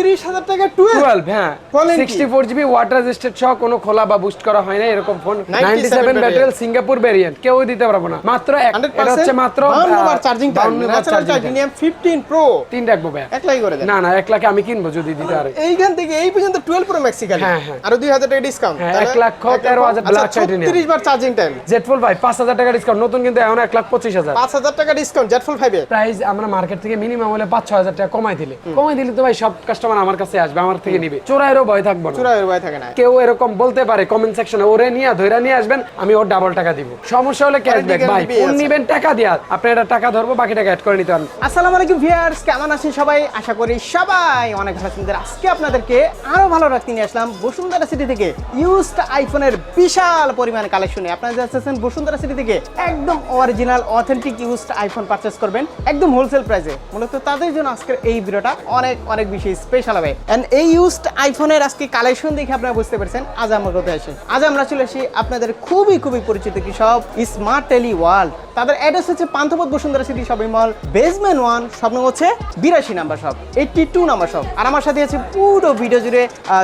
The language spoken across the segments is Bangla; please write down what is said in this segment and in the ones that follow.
আটত্রিশ হাজার টাকা টুয়েলভ টুয়েলভ হ্যাঁ। বলেন কি? সিক্সটি ফোর জিবি ওয়াটার সহ কোনো খোলা বা বুস্ট করা হয় না এরকম ফোন 97 ব্যাটারি সিঙ্গাপুর ভেরিয়েন্ট কেউ দিতে পারব না। মাত্র এটা হচ্ছে মাত্র বার চার্জিং টাইম 52 বার natural time। Titanium fifteen pro তিন রাখব ভাই এক লাখ করে দেন। না না এক লাখে আমি কিনবো যদি দিতে পারে। এইখান থেকে এই পর্যন্ত টুয়েলভ প্রো ম্যাক্সি খালি। আরও দুই হাজার টাকা ডিসকাউন্ট হ্যাঁ, এক লক্ষ তেরো হাজার black titanium। ছত্রিশ বার চার্জিং টাইম জেটফুল ভাই পাঁচ হাজার টাকা ডিসকাউন্ট নতুন কিন্তু এখন এক লাখ পঁচিশ হাজার। পাঁচ হাজার টাকা ডিসকাউন্ট জেট ফুল ফাইভে প্রাইস আমরা মার্কেট থেকে মিনিমাম হলে পাঁচ ছ হাজার টাকা কমাই দিলে। কমাই দিলে তো ভাই সব কাস্টমার আমার কাছে আসবে আমার থেকে নিবে। ভয় থাকব না। চূড়া ভাই থাকে না। কেউ এরকম বলতে পারে কমেন্ট সেকশনে ওরে নিয়ে ধইরা নিয়ে আসবেন আমি ওর ডাবল টাকা দিব। সমস্যা হলে ক্যাশব্যাক ভাই ফোন নিবেন টাকা দিয়া। আপনি এটা টাকা ধরবো বাকি টাকা অ্যাড করে নিতে পারেন আসসালামু আলাইকুম ভিউয়ার্স কেমন আছেন সবাই? আশা করি সবাই অনেক ভালো আছেন। আজকে আপনাদেরকে আরও ভালো রাখতে নিয়ে আসলাম বসুন্ধরা সিটি থেকে ইউজড আইফোনের বিশাল পরিমাণ কালেকশনে আপনারা যাচ্ছেন বসুন্ধরা সিটি থেকে একদম original authentic used iPhone purchase করবেন একদম হোলসেল প্রাইসে মূলত তাদের জন্য আজকের এই ভিডিওটা অনেক অনেক বেশি স্পেশাল হবে এন্ড এই ইউজড আইফোনের আজকে কালেকশন দেখে আপনারা বুঝতে পারছেন, আজ আমরা কোথায় আসি আজ আমরা চলে আসি আপনাদের খুবই খুবই পরিচিত কি সব স্মার্ট টেলি ওয়ার্ল্ড তাদের অ্যাড্রেস হচ্ছে Panthapath Bashundhara city shopping mall basement one number হচ্ছে বিরাশি number shop eighty two number shop আর আমার সাথে আছে পুরো ভিডিও জুড়ে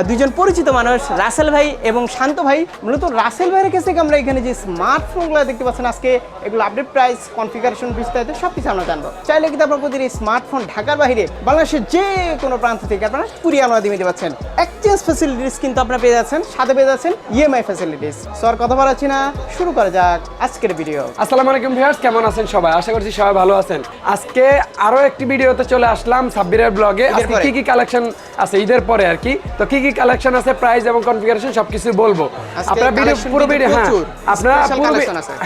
দুজন পরিচিত মানুষ, রাসেল ভাই এবং শান্ত ভাই। মূলত রাসেল ভাইয়ের কাছে থেকে আমরা এখানে যে স্মার্টফোনগুলো দেখতে পাচ্ছেন আজকে, এগুলো আপডেট প্রাইস কনফিগারেশন বিস্তারিত সব কিছু আমরা জানব। চাইলে কিন্তু আপনার এই স্মার্টফোন ঢাকার বাইরে, বাংলাদেশের যে কোনো প্রান্ত থেকে আপনারা কুরিয়ার আমরা দিয়ে দিতে পারছেন। এক্সচেঞ্জ ফ্যাসিলিটিস কিন্তু আপনারা পেয়ে যাচ্ছেন, সাথে পেয়ে যাচ্ছেন ইএমআই ফ্যাসিলিটিস সো আর কথা বলাচ্ছি না, শুরু করা যাক আজকের ভিডিও আসসালামু আলাইকুম ভিউয়ার্স কেমন আছেন সবাই? আশা করছি সবাই ভালো আছেন। আজকে আরও একটি ভিডিওতে চলে আসলাম সাব্বিরের ব্লগে কি কি কালেকশন আছে? ঈদের পরে আর কি। তো কি কি কালেকশন আছে? প্রাইস এবং কনফিগারেশন সবকিছু বলব। আপনারা ভিডিও পুরো ভিডিও হ্যাঁ আপনারা পুরো।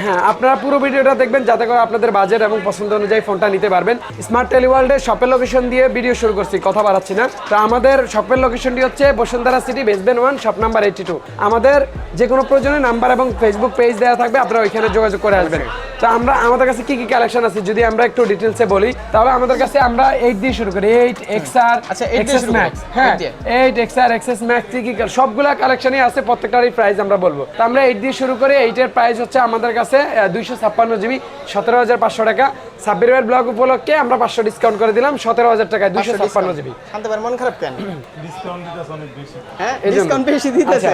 হ্যাঁ আপনারা পুরো ভিডিওটা দেখবেন যাতে করে আপনাদের বাজেট এবং পছন্দ অনুযায়ী ফোনটা নিতে পারবেন। স্মার্ট টেলিওয়ার্ল্ডের শপের লোকেশন দিয়ে ভিডিও শুরু করছি কথা বাড়াচ্ছি না। তো আমাদের শপের লোকেশনটি হচ্ছে Bashundhara city basement one shop number eighty two আমাদের যে কোনো প্রয়োজনে নাম্বার এবং ফেসবুক পেজ দেওয়া থাকবে আপনারা ওইখানে যোগাযোগ করে আসবেন। তো আমরা আমাদের কাছে কি কি কালেকশন আছে? যদি আমরা একটু ডিটেলসে বলি তাহলে আমাদের কাছে আমরা এইট দিয়ে শুরু করি। এইট এক্স আর আচ্ছা, 8 দিয়ে শুরু ম্যাক্স হ্যাঁ? 8 XR এক্সএস ম্যাক্স কি কি সবগুলা কালেকশনই আছে প্রত্যেকটারই প্রাইস আমরা বলব। তো আমরা এইট দিয়ে শুরু করে। এইটের প্রাইস হচ্ছে আমাদের কাছে দুইশো ছাপ্পান্ন জিবি সতেরো হাজার টাকা সাব্বিরের ব্লগ উপলক্ষে আমরা পাঁচশো ডিসকাউন্ট করে দিলাম সতেরো হাজার টাকায় দুইশো ছাপ্পান্ন জিবি শান্ত ভাইয়ের মন খারাপ কেন? ডিসকাউন্ট দিতেছে অনেক বেশি। হ্যাঁ ডিসকাউন্ট বেশি দিতেছে। আচ্ছা।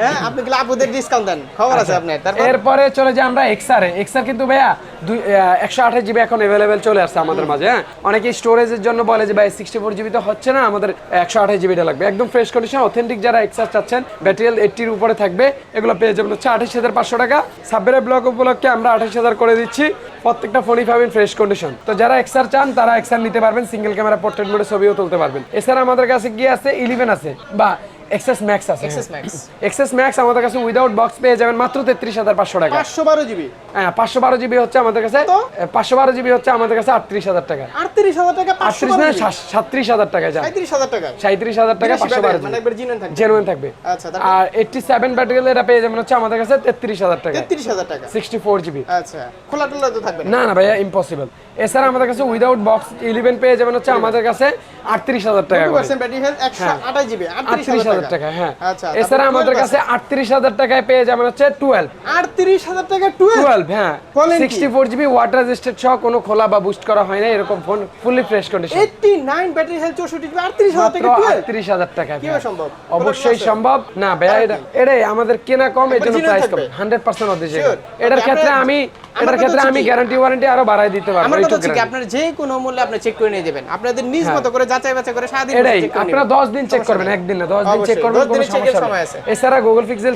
হ্যাঁ আপনি কি আপুদের ডিসকাউন্ট দেন? খবর আছে আপনার। এরপরে চলে যাই আমরা এক্সআরে এক্সআর কিন্তু ভাইয়া দুই একশো আঠাশ জিবি এখন অ্যাভেলেবেল চলে আসছে আমাদের মাঝে হ্যাঁ? অনেকে স্টোরেজের জন্য বলে যে ভাই সিক্সটি ফোর জিবি তো হচ্ছে না আমাদের একশো আঠাশ জিবিটা লাগবে। একদম ফ্রেশ কন্ডিশন অথেন্টিক যারা এক্সআর চাচ্ছেন ব্যাটারিয়াল এইটটির উপরে থাকবে এগুলো পেয়ে যাবেন হচ্ছে আঠাশ হাজার পাঁচশো টাকা। সাব্বের ব্লক উপলক্ষে আমরা আঠাশ হাজার করে দিচ্ছি। প্রত্যেকটা ফোনই পাবেন ফ্রেশ কন্ডিশন তো যারা এক্সার চান, তারা এক্সার নিতে পারবেন সিঙ্গেল ক্যামেরা পোর্ট্রেট মোডে ছবিও তুলতে পারবেন। এছাড়া আমাদের কাছে কি আছে? ইলেভেন আছে। বা এক্সএস ম্যাক্স আছে এক্সএস ম্যাক্স এক্সএস ম্যাক্স আমাদের কাছে উইদাউট বক্স পেয়ে যাবেন মাত্র তেত্রিশ হাজার পাঁচশো টাকা। পাঁচশো বারো জিবি। হ্যাঁ পাঁচশো বারো জিবি হচ্ছে আমাদের কাছে তো? পাঁচশো বারো জিবি হচ্ছে আমাদের কাছে আটত্রিশ হাজার টাকা। আটত্রিশ হাজার টাকা পাঁচশো আটত্রিশ না সাতত্রিশ হাজার টাকা যায় সাঁত্রিশ হাজার টাকা। সাঁত্রিশ হাজার টাকা বিরাশি পাঁচশো বারো ব্যাটারি, মানে একবার জিনুইন থাকবে। জেনুইন থাকবে। আচ্ছা, আর এইটটি সেভেন ব্যাটারিয়াল এটা পেয়ে যাবেন হচ্ছে আমাদের কাছে তেত্রিশ হাজার টাকা তেত্রিশ হাজার টাকা। Sixty four GB. আচ্ছা খোলা টোলা তো থাকবে না। না না ভাইয়া ইম্পসিবল এছাড়া আমাদের কাছে উইদাউট বক্স ইলেভেন পেয়ে যাবেন হচ্ছে আমাদের কাছে আটত্রিশ হাজার টাকা আটত্রিশ হাজার টাকা। হ্যাঁ। এছাড়া আমাদের কাছে আটত্রিশ হাজার টাকায় পেয়ে যাবেন হচ্ছে টুয়েলভ আটত্রিশ হাজার টাকা টুয়েলভ টুয়েলভ হ্যাঁ। Sixty four GB water resisted সহ কোনো খোলা বা বুস্ট করা হয় না এরকম phone fully fresh condition eighty nine battery health চৌষট্টি আটত্রিশ হাজার টাকা আটত্রিশ হাজার টাকা সম্ভব? অবশ্যই সম্ভব। না ভাইয়া এটা এটাই আমাদের কেনা কম এর জন্য প্রাইস কম। হান্ড্রেড পার্সেন্ট অধিক এটার ক্ষেত্রে আমি এটার ক্ষেত্রে আমি? গ্যারান্টি ওয়ারেন্টি আরও বাড়াই দিতে পারব আমার। আপনার যে কোনো মূল্যে আপনি চেক করে নিয়ে যাবেন। আপনাদের নিজ মতো করে যাচাই বাছাই করে সারাদিন এটাই আপনারা নেবেন। দশ দিন চেক করবেন একদিন না দশ দিন চেক করবেন কোনো সমস্যা নেই। এছাড়া গুগল পিক্সেল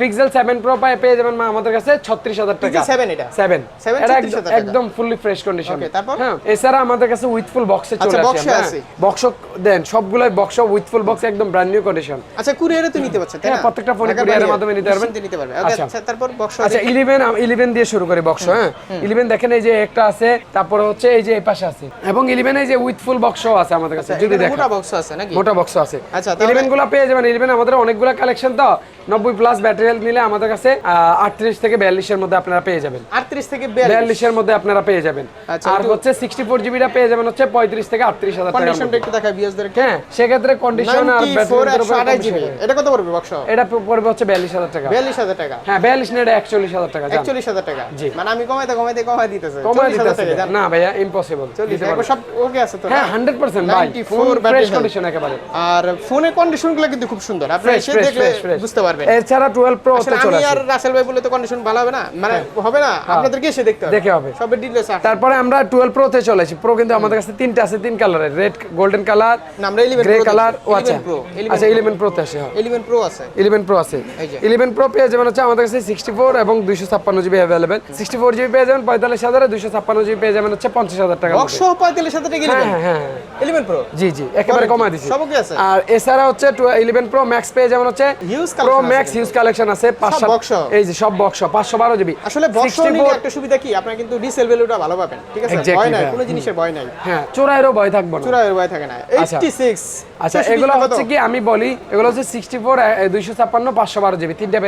পিক্সেল প্রো পেয়ে যাবেন মা আমাদের কাছে ছত্রিশ হাজার টাকা। Pixel 7 এটা? সেভেন 7 এটা একদম ফুললি ফ্রেশ কন্ডিশন তারপর? হ্যাঁ এছাড়া আমাদের কাছে উইথ ফুল বক্সে আচ্ছা, চলে আসে বক্স দেন সবগুলাই বক্স উইথ ফুল বক্স একদম ব্র্যান্ড নিউ কন্ডিশন আচ্ছা কুরিয়ারে তো নিতে পারছেন হ্যাঁ, প্রত্যেকটা ফোনে বাইরে মাধ্যমে নিতে পারবেন। নিতে পারবেন। আচ্ছা। আচ্ছা তারপর বক্স আচ্ছা ইলেভেন ইলেভেন দিয়ে শুরু করি বক্স হ্যাঁ। ইলেভেন দেখেন এই যে একটা আছে তারপরে হচ্ছে এই যে এই পাশে আছে। এবং ইলেভেন এই যে উইথ ফুল বক্সও আছে আমাদের কাছে যদি দেখেন মোটা বক্স আছে নাকি? মোটা বক্স আছে। আচ্ছা, তাহলে- ইলেভেনগুলো পেয়ে যাবেন ইলেভেন আমাদের অনেকগুলো কালেকশন তো। নব্বই প্লাস ব্যাটারি হেলথ নিলে আমাদের কাছে আটত্রিশ থেকে বিয়াল্লিশের মধ্যে আপনারা পেয়ে যাবেন। 38 থেকে 42 বিয়াল্লিশের মধ্যে আপনারা পেয়ে যাবেন। আচ্ছা, আর হচ্ছে সিক্সটি ফোর জিবিটা পেয়ে যাবেন হচ্ছে পঁয়ত্রিশ থেকে আটত্রিশ হাজার টাকার কন্ডিশনটা একটু দেখাই ভিউয়ার্সদের হ্যাঁ সেক্ষেত্রে কন্ডিশন আর 94 ব্যাটারির উপর 128 জিবি এটা কত পড়বে বক্স এটা পড়বে হচ্ছে হাজার টাকা। 42000 টাকা। হ্যাঁ বিয়াল্লিশ না এটা একচল্লিশ হাজার টাকা জান। 41000 টাকা। মানে আমি কমাইতে কমাইতে কমাই দিতেছে। কমায় 40000 টাকা না ভাইয়া ইম্পসিবল 40 একবার সব ওকে আছে তো হ্যাঁ না? হান্ড্রেড পার্সেন্ট ভাই। ফুল ফ্রেশ কন্ডিশন একেবারে। আর ফোনের কন্ডিশনগুলো কিন্তু খুব সুন্দর। আপনি এসে দেখলে ফ্রেশ ফ্রেশ বুঝতে পারবেন। এছাড়া টুয়েলভ প্রো আসলে চলে আসে। আর রাসেল ভাই বলে তো কন্ডিশন ভালো হবে না? মানে হবে না? আপনাদেরকে এসে দেখতে হবে। হ্যাঁ। দেখে হবে। সবের ডিটেইলস আছে তারপরে আমরা টুয়েলভ প্রোতে চলে আসি। প্রো কিন্তু আমাদের কাছে তিনটা আছে তিন কালারের রেড গোল্ডেন কালার না, আমরা 11 গ্রে কালার ও আচ্ছা। 11 11 আচ্ছা Pro। ইলেভেন প্রোতে আসে হ্যাঁ 11 প্রো আছে। ইলেভেন প্রো আছে। এই যে। ইলেভেন প্রো পেয়ে যাবেন হচ্ছে আমাদের কাছে সিক্সটি ফোর এবং দুইশো ছাপ্পান্ন GB available sixty four GB পেয়ে যাবেন পঁয়তাল্লিশ হাজার দুইশো ছাপ্পান্ন জিবি পেয়ে যাবেন হচ্ছে পঞ্চাশ হাজার টাকা বক্স 45 হাজার টাকা হ্যাঁ হ্যাঁ। 11 প্রো জি জি একেবারে কমা দিছি। সব কি আছে? আর এছাড়া হচ্ছে ইলেভেন প্রো ম্যাক্স পেয়ে যেমন হচ্ছে Huge pro max huge collection আছে পাঁচ সব সাত- box সহ। এই যে সব বক্স পাঁচশো বারো জিবি আসলে বক্স নিলে একটা সুবিধা কি? আপনার কিন্তু রিসেল ভ্যালুটা ভালো পাবেন ঠিক আছে? ভয় নাই হ্যাঁ। কোনো জিনিসের ভয় নাই। হ্যাঁ চোরাইরও ভয় থাকব না। চূড়ায় ভয় থাকে না। আচ্ছা। 86 আচ্ছা এগুলো হচ্ছে কি আমি বলি এগুলো হচ্ছে সিক্সটি ফোর দুইশো ছাপ্পান্ন পাঁচশো বারো জিবি তিনটা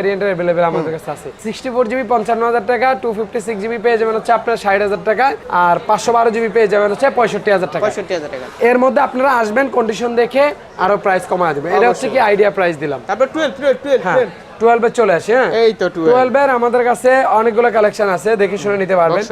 আমাদের কাছে আছে। জিবি পঞ্চান্ন হাজার টাকা টু ফিফটি সিক্স জিবি পেয়ে যাবেন হচ্ছে আপনার ষাট হাজার টাকা আর পাঁচশো বারো জিবি পেয়ে যাবেন হচ্ছে পঁয়ষট্টি হাজার টাকা। এর মধ্যে আপনারা আসবেন কন্ডিশন দেখে আরও প্রাইস কমা দেবে। এটা হচ্ছে কি আইডিয়া প্রাইস দিলাম। তারপর 12 12 12 হ্যাঁ টুয়েলভে চলে আসে হ্যাঁ? এই তো 12 টুয়েলভের আমাদের কাছে অনেকগুলো কালেকশন আছে দেখে শুনে নিতে পারবেন।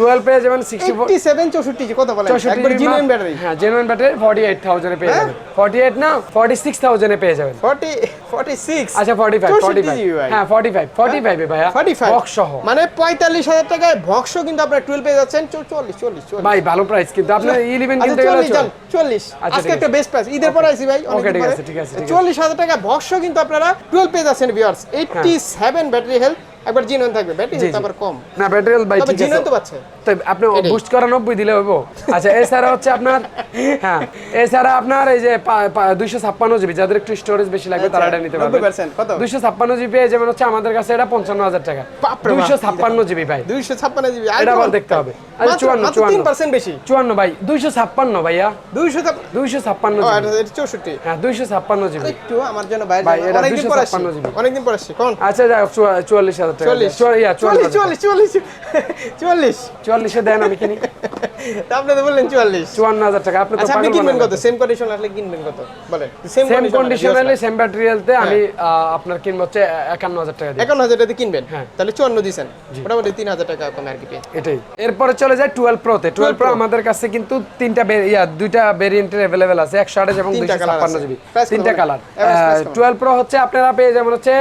অবশ্য। টুয়েলভ পেয়ে যাবেন সিক্সটি ফোর 87 64 কত বলেন একবার জিবি ব্যাটারি হ্যাঁ জেনুইন ব্যাটারি ফর্টি এইট থাউজেন্ডে পেয়ে হ্যাঁ? যাবেন। ফর্টি এইট না ফর্টি সিক্স থাউজেন্ডে পেয়ে যাবেন। 40 46 আচ্ছা ফর্টি ফাইভ ফর্টি ফাইভ হ্যাঁ ফর্টি ফাইভ ফর্টি ফাইভে ভাইয়া। 45 বক্স সহ। মানে 45000 টাকায় বক্স কিন্তু আপনারা 12 পেয়ে যাচ্ছেন। 44 40 40 ভাই ভালো প্রাইস কিন্তু। আপনার ইলেভেন কিনতে গেলে 40 যান 40 আচ্ছা, আজকে একটা বেস্ট প্রাইস ঈদের পরে আইছি ভাই ওকে, ঠিক। আছে, ঠিক আছে, ঠিক আছে। 40000 টাকা বক্স কিন্তু আপনারা 12 পেয়ে যাচ্ছেন ভিউয়ার্স 87 ব্যাটারি হেলথ একবার জিনুইন থাকবে ব্যাটারি আবার কম। না ব্যাটারি ভাই ঠিক আছে। তো পাচ্ছে। তো আপনি বুস্ট করা নব্বই দিলে হইব। আচ্ছা এছাড়া হচ্ছে আপনার হ্যাঁ এছাড়া আপনার এই যে দুইশো ছাপ্পান্ন জিবি যাদের একটু স্টোরেজ বেশি লাগবে তারা এটা নিতে পারবে। 90% কত? দুইশো ছাপ্পান্ন জিবি যেমন হচ্ছে আমাদের কাছে এটা পঞ্চান্ন হাজার টাকা। বাপরে বাপ, দুইশো ছাপ্পান্ন জিবি ভাই। 256 জিবি এটা আবার দেখতে হবে। আচ্ছা চুয়ান্ন চুয়ান্ন। 3% বেশি। চুয়ান্ন ভাই দুইশো ছাপ্পান্ন ভাইয়া। 256 দুইশো ছাপ্পান্ন ও জিবি। এটা এটা 64 হ্যাঁ দুইশো ছাপ্পান্ন জিবি। একটু আমার জন্য বাইরে ভাই, অনেকদিন পর আসছি। অনেকদিন পর আসছি কোন? আচ্ছা যাই হোক, চুয়া- চুয়াল্লিশ হাজার টাকা 40 চুয়া- ইয়া, চুয়াল্লিশ 40 40 40 দেন আমি কিনি। তা আপনি তো বললেন 44 চুয়ান্ন হাজার টাকা আপনি তো আচ্ছা আপনি কিনবেন কত? সেম কন্ডিশন আসলে কিনবেন কত? বলেন সেম কন্ডিশন হলে সেম ব্যাটারিয়ালতে আমি আপনার কিনবো হচ্ছে একান্ন হাজার টাকা দিয়ে। টাকা কিনবেন? হ্যাঁ। তাহলে মোটামুটি তিন হাজার টাকা কমে আর কি এটাই। এরপরে চলে যায় টুয়েলভ প্রোতে টুয়েলভ প্রো আমাদের কাছে কিন্তু তিনটা ইয়া দুইটা ভেরিয়েন্টের আছে। একশো আঠাশ এবং তিনটা দুইশো colour ছাপ্পান্ন আছে। জিবি তিনটা কালার Average price কেমন? টুয়েলভ প্রো হচ্ছে আপনারা পেয়ে যাবেন হচ্ছে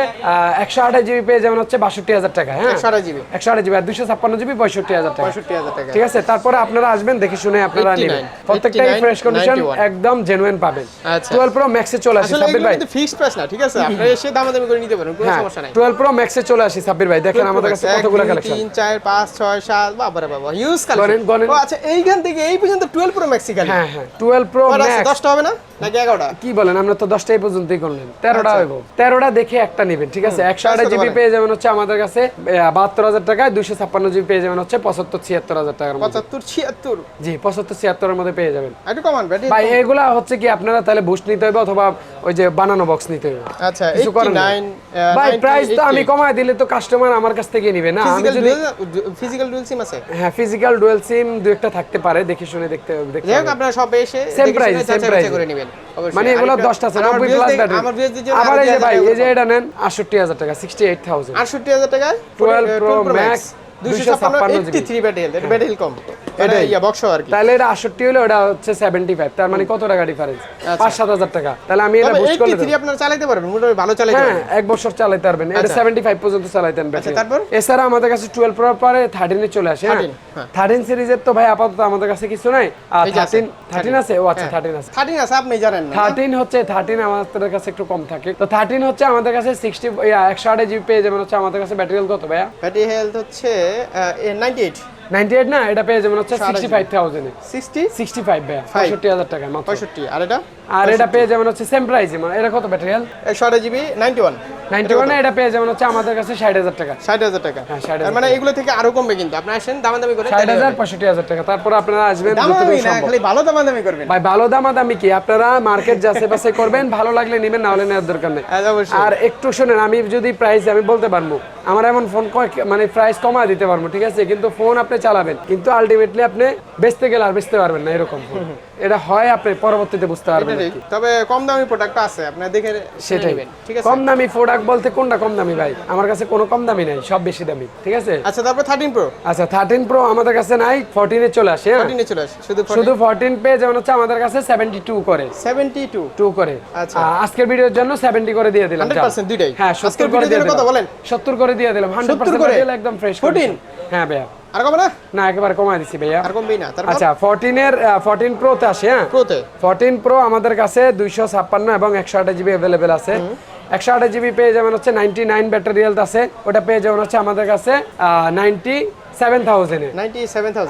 একশো আঠাশ জিবি পেয়ে যাবেন হচ্ছে বাষট্টি হাজার টাকা হ্যাঁ? একশো আঠাশ জিবি একশো আঠাশ জিবি আর দুইশো ছাপ্পান্ন জিবি পঁয়ষট্টি হাজার টাকা। পঁয়ষট্টি হাজার টাকা। ঠিক আছে? তারপরে আপনারা আসবেন দেখে শুনে আপনারা 89, নেবেন প্রত্যেকটাই ফ্রেশ কন্ডিশন একদম জেনুইন পাবেন। আচ্ছা। টুয়েলভ প্রো ম্যাক্সে চলে আসি সাব্বির ভাই। আসলে ফিক্সড প্রাইস না ঠিক আছে? আপনারা এসে দামাদামি করে নিতে পারেন কোনো হ্যাঁ সমস্যা নাই। টুয়েলভ প্রো ম্যাক্সে চলে আসি সাব্বির ভাই। দেখেন আমাদের কাছে কতগুলো কালেকশন তিন চার পাঁচ ছয় সাত বাবারে বাবা হিউজ কালেকশন ও আচ্ছা এইখান থেকে এই পর্যন্ত টুয়েলভ প্রো ম্যাক্সি খালি? হ্যাঁ হ্যাঁ টুয়েলভ প্রো কটা আছে? ম্যাক্স দশটা হবে না? নাকি কি বলেন আমরা তো দশটা এই পর্যন্তই করলেন। তেরোটা হইব। তেরোটা দেখে একটা নেবেন ঠিক আছে? জিবি পেয়ে যাবেন হচ্ছে আমাদের কাছে বাহাত্তর হাজার টাকায় দুইশো ছাপ্পান্ন জিবি পেয়ে যাবেন হচ্ছে পঁচাত্তর ছিয়াত্তর হাজার টাকার মধ্যে। জি মধ্যে পেয়ে যাবেন। একটু কমান ভাই এগুলা হচ্ছে কি আপনারা তাহলে বুস্ট নিতে হবে অথবা ওই যে বানানো বক্স নিতে হবে আচ্ছা কিছু করার 89 ভাই প্রাইস তো আমি কমায় দিলে তো কাস্টমার আমার কাছ থেকে নিবে না। আমি যদি ফিজিক্যাল ডুয়েল সিম আছে? হ্যাঁ ফিজিক্যাল ডুয়েল সিম দু একটা থাকতে পারে দেখে শুনে দেখতে দেখতে হবে। আপনারা সব এসে same যাচাই price। বাছাই করে নেবেন। মানে এগুলো আরেকটা- দশটা আছে আমার নব্বই viewers প্লাস ব্যাটারি আমার বিএসডি দের আবার এই যে ভাই এই যে। এটা নেন আটষট্টি হাজার টাকা সিক্সটি এইট থাউজেন্ড 68000 টাকা 12 প্রো Max, 256 256 83 ব্যাটারি এটা ব্যাটারি কম এটা এটাই। বক্স আর কি। তাহলে এটা আটষট্টি হলে ওটা হচ্ছে সেভেন্টি ফাইভ তার মানে কত টাকা ডিফারেন্স পাঁচ সাত হাজার টাকা। তাহলে আমি এটা তবে করলে 83 চালাতে পারবেন মোটামুটি ভালো চালাতে হ্যাঁ এক বছর চালাতে পারবেন। এটা। সেভেন্টি ফাইভ পর্যন্ত চালাইতেন ব্যাটারি তারপর? এছাড়া আমাদের কাছে টুয়েলভ প্রো পরে থার্টিনে চলে আসে হ্যাঁ? 13, হ্যাঁ। থার্টিন সিরিজের তো ভাই আপাতত আমাদের কাছে কিছু নাই। আর এই যে আছে, থার্টিন থার্টিন আছে? ও আচ্ছা থার্টিন আছে। 13 আছে আপনি জানেন থার্টিন হচ্ছে থার্টিন আমাদের কাছে একটু কম থাকে। তো থার্টিন হচ্ছে আমাদের কাছে সিক্সটি একশো আটে জিবি পেয়ে যাবেন হচ্ছে আমাদের কাছে ব্যাটারি কত ভাইয়া? ব্যাটারি হেলথ হচ্ছে নাইনটি এইট নাইনটি এইট না? এটা পেয়ে যাবেন হচ্ছে সিক্সটি ফাইভ থাউজেন্ডে সিক্সটি সিক্সটি ফাইভ ভাইয়া টাকা মাত্র। পঁয়ষট্টি আর এটা? আর এটা পেয়ে যাবেন হচ্ছে সেম প্রাইসে মানে এটা কত ব্যাটারি একশো আঠাশ জিবি নাইনটি ওয়ান নাইনটি ওয়ানে এটা পেয়ে যাবেন হচ্ছে আমাদের কাছে ষাট হাজার টাকা। ষাট হাজার টাকা। হ্যাঁ, 60,000 মানে এগুলো থেকে আরও কমবে কিন্তু। আপনি আসেন দামাদামি করে ষাট হাজার পঁয়ষট্টি হাজার টাকা। তারপর আপনারা আসবেন দামাদামি না খালি ভালো দামাদামি করবেন। ভাই ভালো দামা দামি কি? আপনারা মার্কেট যাচাই বাছাই করবেন ভালো লাগলে নেবেন না হলে নেওয়ার দরকার নেই। হ্যাঁ, আর একটু শোনেন আমি যদি প্রাইস আমি বলতে পারব। আমার এমন ফোন মানে প্রাইস কমা দিতে পারব ঠিক আছে? কিন্তু ফোন আপনি চালাবেন কিন্তু আলটিমেটলি আপনি বেচতে গেলে আর বেচতে পারবেন না এরকম। এটা হয় আপনি পরবর্তীতে বুঝতে পারবেন। তবে কম দামি প্রোডাক্ট আছে আপনি দেখে সেটাই। ঠিক আছে? কম দামি প্রোডাক্ট বলতে কোনটা কম দামি ভাই? আমার কাছে কোনো কম দামি নাই সব বেশি দামি ঠিক আছে? আচ্ছা তারপর থার্টিন প্রো আচ্ছা থার্টিন প্রো আমাদের কাছে নাই ফোরটিনে চলে আসে হ্যাঁ? ফোরটিনে চলে আসে শুধু শুধু ফোরটিন পে যেমন হচ্ছে আমাদের কাছে সেভেন্টি টু করে। সেভেন্টি টু টু করে। আচ্ছা। আজকের ভিডিওর জন্য সেভেন্টি করে দিয়ে দিলাম 100% দুইটাই। হ্যাঁ আজকের সত্তর করে ভিডিওর দিয়ে জন্য কত দিলাম। বলেন? সত্তর করে দিয়ে দিলাম হান্ড্রেড 70 পার্সেন্ট করে? একদম ফ্রেশ 14? হ্যাঁ ভাইয়া। আর কবে না? না একেবারে কমাই দিছি ভাইয়া। আর কমবেই না। আচ্ছা ফোরটিনের ফোরটিন প্রোতে আসে হ্যাঁ? প্রোতে ফোরটিন প্রো আমাদের কাছে দুইশো ছাপ্পান্ন এবং একশো আঠাশ জিবি অ্যাভেলেবেল আছে। একশো আঠাশ জিবি পেয়ে যাবেন হচ্ছে নাইনটি নাইন ব্যাটারি হেলথ আছে। ওটা পেয়ে যাবেন হচ্ছে আমাদের কাছে নাইনটি সেভেন থাউজেন্ডে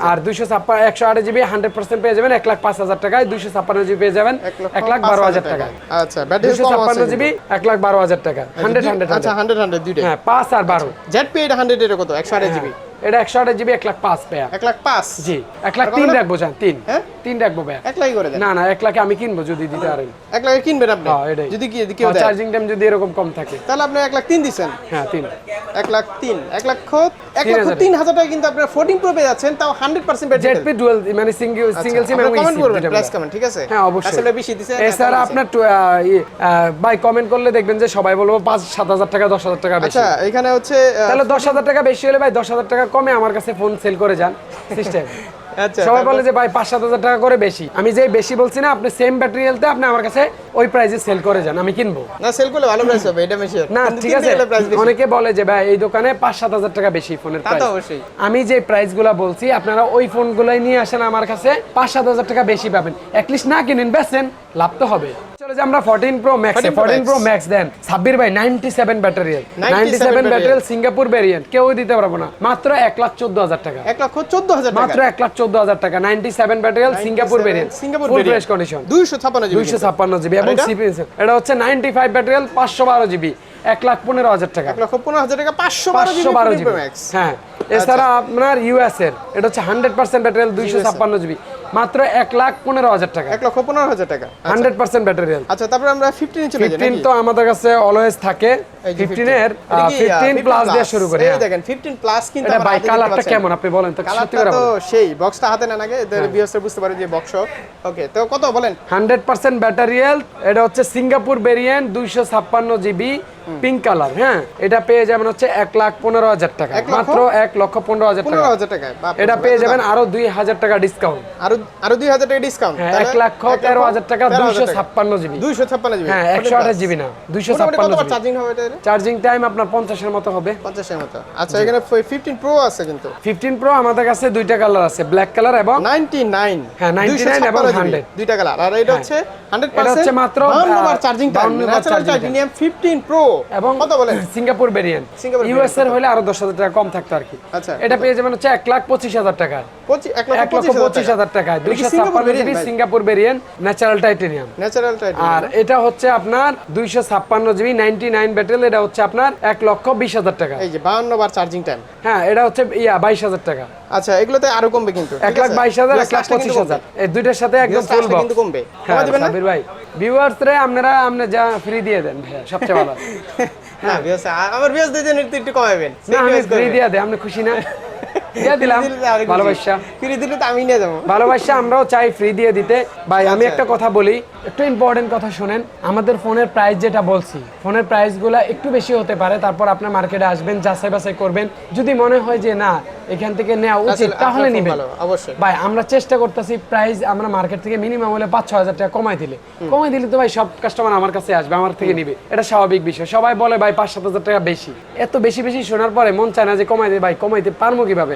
আর দুইশো ছাপ্পান্ন একশো আঠাশ জিবি হান্ড্রেড পার্সেন্ট পেয়ে যাবেন এক লাখ পাঁচ হাজার টাকায়। দুইশো ছাপ্পান্ন জিবি পেয়ে যাবেন এক লাখ বারো হাজার টাকায়। আচ্ছা ব্যাটারি দুইশো ছাপ্পান্ন জিবি এক লাখ বারো হাজার টাকা হান্ড্রেড হান্ড্রেড আচ্ছা হান্ড্রেড হান্ড্রেড দুইটাই। হ্যাঁ পাঁচ আর বারো। জেড পি এটা হান্ড্রেড এর কত? একশো আঠাশ জিবি এটা একশো আঠাশ জিবি এক লাখ পাঁচ এক লাখ পাঁচ? জি এক লাখ তিন রাখব যান তিন। হ্যাঁ? তিন রাখব ভাইয়া এক লাখই করে না না এক লাখে আমি কিনবো যদি দিতে পারেন। এক লাখে কিনবেন আপনি? হ্যাঁ এটাই। যদি কি কেউ চার্জিং টাইম যদি এরকম কম থাকে। তাহলে আপনি এক লাখ তিন দিচ্ছেন। হ্যাঁ তিন। এক লাখ তিন। এক লক্ষ এক তিন লক্ষ তিন হাজার টাকা কিন্তু আপনার ফোর্টিন প্রো পেয়ে যাচ্ছেন তাও হান্ড্রেড পার্সেন্ট জেডপি ডুয়াল মানে সিঙ্গেল সিঙ্গেল সিম এবং কমেন্ট করবেন প্লাস কমেন্ট ঠিক আছে? হ্যাঁ অবশ্যই। আসলে বেশি দিছে এছাড়া আপনার ভাই কমেন্ট করলে দেখবেন যে সবাই বলব পাঁচ সাত হাজার টাকা দশ হাজার টাকা বেশি। আচ্ছা এখানে হচ্ছে তাহলে দশ হাজার টাকা বেশি হলে ভাই দশ হাজার টাকা কমে আমার কাছে ফোন সেল করে যান সিস্টেম আচ্ছা সবাই বলে যে ভাই পাঁচ সাত হাজার টাকা করে বেশি। আমি যে বেশি বলছি না আপনি সেম ব্যাটারি হেলতে আপনি আমার কাছে ওই প্রাইসে সেল করে যান আমি কিনবো। না সেল করলে ভালো প্রাইস হবে এটা বেশি না ঠিক আছে। অনেকে বলে যে ভাই এই দোকানে পাঁচ সাত হাজার টাকা বেশি ফোনের তা তো প্রাইস অবশ্যই। আমি যে প্রাইসগুলা বলছি আপনারা ওই ফোনগুলাই নিয়ে আসেন আমার কাছে পাঁচ সাত হাজার টাকা বেশি পাবেন। অ্যাটলিস্ট না কিনেন বেচেন লাভ তো হবে। চলে যে আমরা fourteen pro max 14 pro max দেন। সাব্বির ভাই ninety seven battery 97 ninety battery Singapore variant কেউ দিতে পারব না। মাত্র এক লাখ চোদ্দ হাজার টাকা। এক লক্ষ চোদ্দ হাজার টাকা। মাত্র এক লাখ চোদ্দ হাজার টাকা। Ninety seven battery Singapore variant Singapore full fresh condition দুইশো ছাপ্পান্ন জিবি দুইশো ছাপ্পান্ন জিবি এবং? সিপিএস এটা হচ্ছে নাইনটি ফাইভ ব্যাটারি পাঁচশো বারো জিবি এক লাখ পনেরো হাজার টাকা। এক লক্ষ পনেরো হাজার টাকা পাঁচশো পাঁচশো বারো জিবি হ্যাঁ। এছাড়া আপনার ইউএস এর। এটা হচ্ছে হান্ড্রেড পার্সেন্ট ব্যাটারি দুইশো ছাপ্পান্ন জিবি মাত্র এক লাখ পনেরো হাজার টাকা। এক লক্ষ পনেরো হাজার টাকা। হান্ড্রেড পার্সেন্ট ব্যাটারি আচ্ছা তারপরে আমরা ফিফটিন চলে ফিফটিন তো আমাদের কাছে অলওয়েজ থাকে। 15 ফিফটিনের এটা কি, আহ, ফিফটিন 15 প্লাস দিয়ে শুরু করি এই। দেখেন 15 প্লাস কিন্তু এটা বাই কালারটা কেমন আপনি বলেন তো সত্যি করে তো সেই বক্সটা হাতে না নাগে ভিউয়ার্সরা বুঝতে পারে যে বক্স ওকে তো কত বলেন? হান্ড্রেড পার্সেন্ট ব্যাটারি হেলথ এটা হচ্ছে সিঙ্গাপুর ভেরিয়েন্ট দুইশো ছাপ্পান্ন জিবি পিঙ্ক কালার হ্যাঁ। এটা পেয়ে যাবেন হচ্ছে এক লাখ পনেরো হাজার টাকা। মাত্র এক লক্ষ পনেরো হাজার টাকা। হাজার টাকা এটা পেয়ে যাবেন আরও দুই হাজার টাকা ডিসকাউন্ট আরও আরও দুই হাজার টাকা ডিসকাউন্ট হ্যাঁ এক লক্ষ তেরো হাজার টাকা দুইশো ছাপ্পান্ন জিবি দুইশো ছাপ্পান্ন জিবি হ্যাঁ একশো আঠাশ জিবি না দুইশো ছাপ্পান্ন চার্জিং হবে চার্জিং টাইম আপনার পঞ্চাশের মতো হবে। পঞ্চাশের মতো। আচ্ছা এখানে ফিফটিন প্রো আছে কিন্তু। ফিফটিন প্রো আমাদের কাছে দুইটা কালার আছে ব্ল্যাক কালার এবং নাইনটি নাইন হ্যাঁ, 99 এবং 100 দুইটা কালার আর এটা হচ্ছে হান্ড্রেড এটা হচ্ছে মাত্র, বার আহ, চার্জিং টাইম 52 বার natural charging time। Titanium fifteen pro এবং কত বলেন? সিঙ্গাপুর ভেরিয়েন্ট সিঙ্গাপুর ইউএস এর হলে আরও দশ হাজার টাকা কম থাকতো আর কি। আচ্ছা, এটা পেয়ে যাবেন হচ্ছে এক লাখ পঁচিশ হাজার টাকা। পঁচি- এক লক্ষ পঁচিশ হাজার টাকায়। দুইশো ছাপ্পান্ন GB Singapore variant natural titanium natural আর এটা হচ্ছে আপনার দুইশো ছাপ্পান্ন জিবি নাইনটি নাইন ব্যাটেল এটা হচ্ছে আপনার এক লক্ষ বিশ হাজার টাকা। এই যে বাউন্ন বার চার্জিং টাইম হ্যাঁ এটা হচ্ছে ইয়া বাইশ হাজার টাকা। আচ্ছা এগুলোতে আরও কমবে কিন্তু এক লাখ বাইশ হাজার এক লাখ পঁচিশ হাজার। এই দুইটার সাথে একদম ফুল কিন্তু কমবে। হ্যাঁ সাবির ভাই ভিউয়ার্স রে আপনারা আপনি যা ফ্রি দিয়ে দেন ভাইয়া সবচেয়ে ভালো। না আমার একটু কমাবেন। না আমি ফ্রি দিয়ে দেয় আপনি খুশি না? দিয়ে দিলাম। ভালোবাসা। ফ্রি দিলে তো আমি নিয়ে যাব। ভালোবাসা আমরাও চাই ফ্রি দিয়ে দিতে। ভাই আমি একটা কথা বলি একটু ইম্পর্টেন্ট কথা শুনেন। আমাদের ফোনের প্রাইস যেটা বলছি ফোনের প্রাইসগুলো একটু বেশি হতে পারে তারপর আপনার মার্কেটে আসবেন যাচাই বাছাই করবেন। যদি মনে হয় যে না এখান থেকে নেওয়া উচিত তাহলে নিবেন। অবশ্যই। ভাই আমরা চেষ্টা করতেছি প্রাইস আমরা মার্কেট থেকে মিনিমাম হলে পাঁচ ছ হাজার টাকা কমাই দিলে। কমাই দিলে তো ভাই সব কাস্টমার আমার কাছে আসবে আমার থেকে নিবে। এটা স্বাভাবিক বিষয়। সবাই বলে ভাই পাঁচ সাত হাজার টাকা বেশি। এত বেশি বেশি শোনার পরে মন চায় না যে কমাই দেয় ভাই কমাইতে পারব কীভাবে?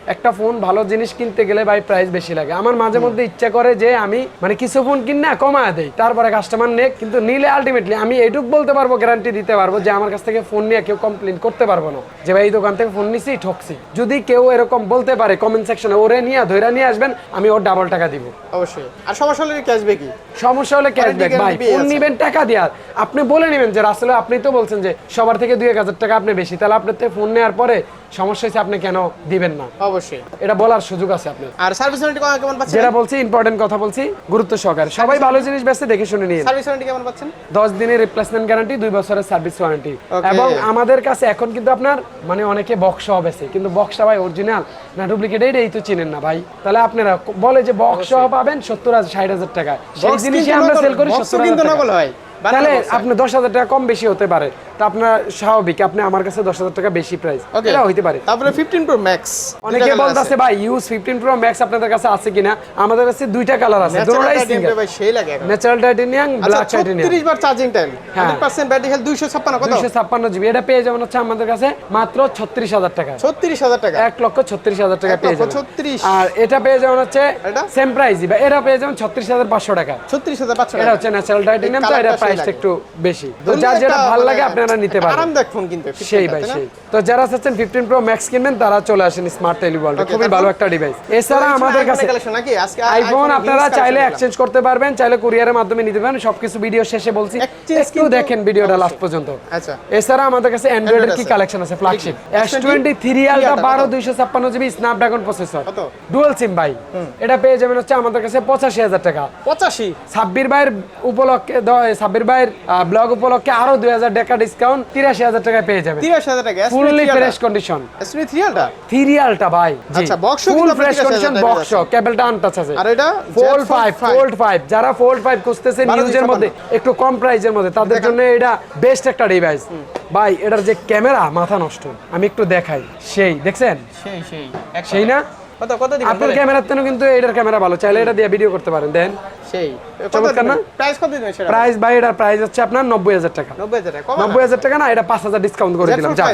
একটা ফোন ভালো জিনিস কিনতে গেলে ভাই প্রাইস বেশি লাগে। আমার মাঝে মধ্যে ইচ্ছা করে যে আমি মানে কিছু ফোন কিন না কমায় দেই। তারপরে কাস্টমার নেক কিন্তু নিলে আলটিমেটলি আমি এইটুক বলতে পারব গ্যারান্টি দিতে পারব যে আমার কাছ থেকে ফোন নিয়ে কেউ কমপ্লেন করতে পারব না। যে ভাই এই দোকান থেকে ফোন নিছি ঠকছি। যদি কেউ এরকম বলতে পারে কমেন্ট সেকশনে ওরে নিয়ে ধৈরা নিয়ে আসবেন আমি ওর ডাবল টাকা দিব। অবশ্যই। আর সমস্যা হলে ক্যাশব্যাক কি সমস্যা হলে ক্যাশব্যাক ভাই। ফোন। নিবেন টাকা দেওয়ার আপনি বলে নেবেন যে আসলে আপনি তো বলছেন যে সবার থেকে দুই এক হাজার টাকা আপনি বেশি তাহলে আপনার থেকে ফোন নেওয়ার পরে সমস্যা হচ্ছে আপনি কেন দিবেন না? অবশ্যই। এটা বলার সুযোগ আছে আপনার আর সার্ভিস ওয়ারেন্টি কেমন পাচ্ছেন? যেটা বলছি ইম্পর্টেন্ট কথা বলছি গুরুত্ব সহকারে। সবাই ভালো জিনিস বেচতে দেখে শুনে নিয়ে সার্ভিস ওয়ারেন্টি কেমন পাচ্ছেন? দশ দিনের রিপ্লেসমেন্ট গ্যারান্টি দুই বছরের সার্ভিস ওয়ারেন্টি এবং আমাদের কাছে এখন কিন্তু আপনার মানে অনেকে বক্স সহ বেছে। কিন্তু বক্সটা ভাই অরিজিনাল না ডুপ্লিকেট এই তো চিনেন না ভাই। তাহলে আপনারা বলে যে বক্স সহ পাবেন সত্তর হাজার ষাট হাজার টাকা সেই জিনিসই আমরা সেল করি box ও সত্তর কিন্তু নকল হয়। তাহলে আপনি দশ হাজার টাকা কম বেশি হতে পারে। তা আপনার স্বাভাবিক আপনি আমার কাছে দশ হাজার টাকা বেশি প্রাইস এটা হইতে পারে। তারপরে 15 প্রো ম্যাক্স অনেকে বলতেছে ভাই ইউজ ফিফটিন প্রো ম্যাক্স আপনাদের কাছে আছে কিনা? আমাদের কাছে দুইটা কালার আছে দুটোটাই সিঙ্গেল ভাই সেই লাগে ন্যাচারাল টাইটেনিয়াম ব্ল্যাক টাইটেনিয়াম 36 বার চার্জিং টাইম হ্যাঁ। 100% ব্যাটারি হেলথ 256 কত? দুইশো ছাপ্পান্ন জিবি এটা পেয়ে যাবেন হচ্ছে আমাদের কাছে মাত্র ছত্রিশ হাজার টাকা। 36000 টাকা। এক লক্ষ ছত্রিশ হাজার টাকা পেয়ে যাবেন। 36 আর এটা পেয়ে যাবেন হচ্ছে সেম প্রাইসই বা এটা পেয়ে যাবেন ছত্রিশ হাজার পাঁচশো টাকা। 36500 এটা হচ্ছে ন্যাচারাল টাইটেনিয়াম তো এটা প্রাইসটা একটু বেশি। তো যার যেটা ভালো লাগে আপনারা নিতে পারেন। আরামদায়ক ফোন কিন্তু সেই ভাই সেই। তো যারা চাচ্ছেন ফিফটিন প্রো ম্যাক্স কিনবেন তারা চলে আসেন স্মার্ট Okay, খুবই ভালো একটা ডিভাইস এছাড়া আমাদের কাছে আইফোন আপনারা চাইলে এক্সচেঞ্জ করতে পারবেন চাইলে কুরিয়ারের মাধ্যমে নিতে পারেন। সবকিছু ভিডিও শেষে বলছি। একটু দেখেন ভিডিওটা লাস্ট পর্যন্ত। আচ্ছা। এছাড়া আমাদের কাছে অ্যান্ড্রয়েডের কি কালেকশন আছে? Flagship S S20 twenty three আলটা আলটা বারো কত? দুইশো ছাপ্পান্ন GB Snapdragon processor dual SIM ভাই। এটা পেয়ে যাবেন হচ্ছে আমাদের কাছে পঁচাশি হাজার টাকা। 85 সাব্বির ভাইয়ের উপলক্ষে দ- সাব্বির ভাইয়ের ব্লগ উপলক্ষে আরও দুই হাজার টাকা ডিসকাউন্ট তিরাশি হাজার টাকায় পেয়ে যাবেন। 83000 টাকা ফুললি ফ্রেশ কন্ডিশন S23 3 থ্রিয়ালটা ভাই আচ্ছা, ফুল ফ্রেশ কন্ডিশন বক্স কেবলটা আনটাচ আছে। আর এটা ফোল্ড ফাইভ ফোল্ড ফাইভ যারা ফোল্ড ফাইভ ইউজের দুইশো মধ্যে একটু কম প্রাইজের মধ্যে তাদের জন্য এটা বেস্ট একটা ডিভাইস ভাই এটার যে ক্যামেরা মাথা নষ্ট। আমি একটু দেখাই। সেই দেখছেন? সেই সেই। সেই না? আপনার ক্যামেরার থেকে কিন্তু এটার ক্যামেরা ভালো। চাইলে এটা দিয়ে ভিডিও করতে পারেন। দেন সেই। চমৎকার না? প্রাইস কত দিবেন সেটা প্রাইস ভাই এটার প্রাইস হচ্ছে আপনার নব্বই হাজার টাকা। 90000 টাকা কম নব্বই হাজার টাকা না এটা ডিসকাউন্ট করে দিলাম। যা?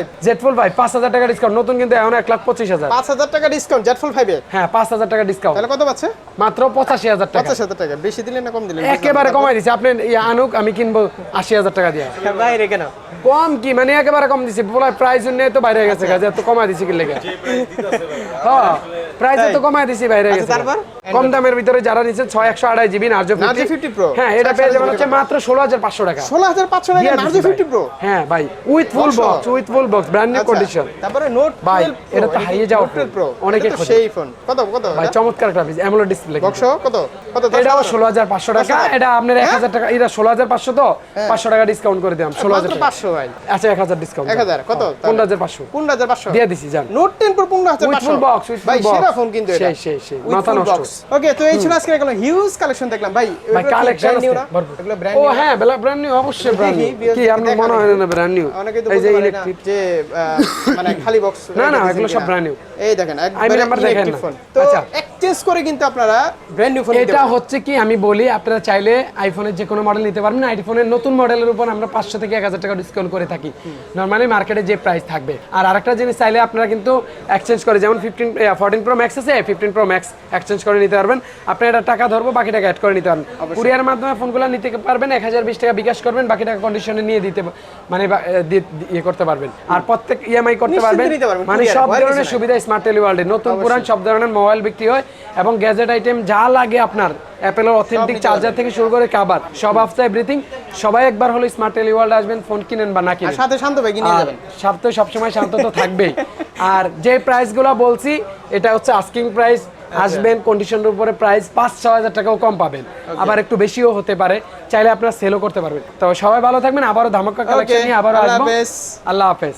ভাই টাকা ডিসকাউন্ট নতুন কিন্তু এখন এক লাখ পঁচিশ হাজার। 5000 টাকা ডিসকাউন্ট জেট ফুল 5 এ হ্যাঁ পাঁচ হাজার টাকা ডিসকাউন্ট তাহলে কত পাচ্ছে? মাত্র পঁচাশি হাজার টাকা। 50000 টাকা। বেশি দিলেন না কম দিলেন? একেবারে কমাই দিছি। আপনি ইয়ে আনুক আমি কিনবো আশি হাজার টাকা দিয়ে। কেন? কম কি? মানে একেবারে কম দিছি। বলা প্রাইস নিয়ে তো বাইরে গেছে এত কমাই দিছি কি? লেগে হ্যাঁ প্রাইস তো কমাই দিছি বাইরে আচ্ছা, গেছে? কম দামের ভিতরে যারা নিচ্ছে ছয় একশো আড়াই জিবি নার্জো 50 Pro? হ্যাঁ এটা পেয়ে যাবেন হচ্ছে মাত্র ষোলো হাজার পাঁচশো টাকা। 16500 টাকা দিয়ে নার্জো দিছি ভাই। 50 প্রো হ্যাঁ ভাই with full box with full box brand new condition তারপরে নোট ভাই, এটা তো হারিয়ে যাওয়া প্রো অনেকে অনেকে খোঁজে। সেই ফোন কত কত ভাই চমৎকার একটা অ্যামোলেড ডিসপ্লে বক্স কত? কত এটাও টাকা? ষোলো হাজার পাঁচশো টাকা। টাকা? এটা আপনার এক হ্যাঁ? টাকা এটা তো? টাকা ডিসকাউন্ট করে দিলাম ষোলো হাজার মাত্র টাকা। 500 ভাই। আচ্ছা এক হাজার ডিসকাউন্ট 1000 কত? পনেরো হাজার পাঁচশো। 15500 দিয়ে দিছি জান note 10 pro 15500 With full box, ভাই সেরা ফোন কিন্তু এটা। সেই, সেই, সেই, মাথা নষ্ট। ওকে তো এই ছিল আজকে হিউজ কালেকশন দেখলাম ভাই কালেকশন নিউ না? এগুলো ব্র্যান্ড ও নিউ হ্যাঁ ব্র্যান্ড নিউ অবশ্যই ব্র্যান্ড নিউ কি আপনার মনে হয় না ব্র্যান্ড নিউ অনেকে তো এই যে বলতে পারে না ইলেকট্রিক যে মানে খালি বক্স না, না, এগুলো সব brand new। এই দেখেন একবারে দেখেন তো আচ্ছা। এক্সচেঞ্জ করে কিন্তু আপনারা ব্র্যান্ড নিউ ফোন এটা হচ্ছে কি আমি বলি আপনারা চাইলে আইফোনের যে কোনো মডেল নিতে পারবেন। আইফোনের নতুন মডেলের উপর আমরা পাঁচশো থেকে এক হাজার টাকা ডিসকাউন্ট করে থাকি। নর্মালি মার্কেটে যে প্রাইস থাকবে। আর আরেকটা জিনিস চাইলে আপনারা কিন্তু এক্সচেঞ্জ করে যেমন ফিফটিন ফোরটিন প্রো ম্যাক্স আছে ফিফটিন প্রো ম্যাক্স এক্সচেঞ্জ করে নিতে পারবেন। আপনি এটা টাকা ধরবো বাকি টাকা অ্যাড করে নিতে পারবেন। কুরিয়ার মাধ্যমে ফোনগুলো নিতে পারবেন এক হাজার বিশ টাকা বিকাশ করবেন বাকি টাকা কন্ডিশনে নিয়ে দিতে মানে ইয়ে করতে পারবেন। আর প্রত্যেক ইএমআই করতে পারবেন। মানে সব ধরনের সুবিধা স্মার্ট টেলিওয়ার্ল্ডে নতুন পুরান সব ধরনের মোবাইল বিক্রি হয় এবং গ্যাজেট আইটেম যা লাগে আপনার। অ্যাপেলের অথেন্টিক চার্জার থেকে শুরু করে কাবার সব আফতা এভরিথিং সবাই একবার হলো স্মার্ট টেলিওয়ার্ল্ড আসবেন ফোন কিনেন বা না কিনেন। সাথে শান্ত ভাই আর যাবেন। সপ্তাহে সবসময় শান্ত তো থাকবেই। আর যে প্রাইসগুলো বলছি এটা হচ্ছে আস্কিং প্রাইস। আসবেন কন্ডিশনের উপরে প্রাইস পাঁচ ছ হাজার টাকাও কম পাবেন। আবার একটু বেশিও হতে পারে চাইলে আপনারা সেলও করতে পারবেন। তো সবাই ভালো থাকবেন আবারও ধামাকা কালেকশন নিয়ে আবারও আসব। আল্লাহ হাফেজ।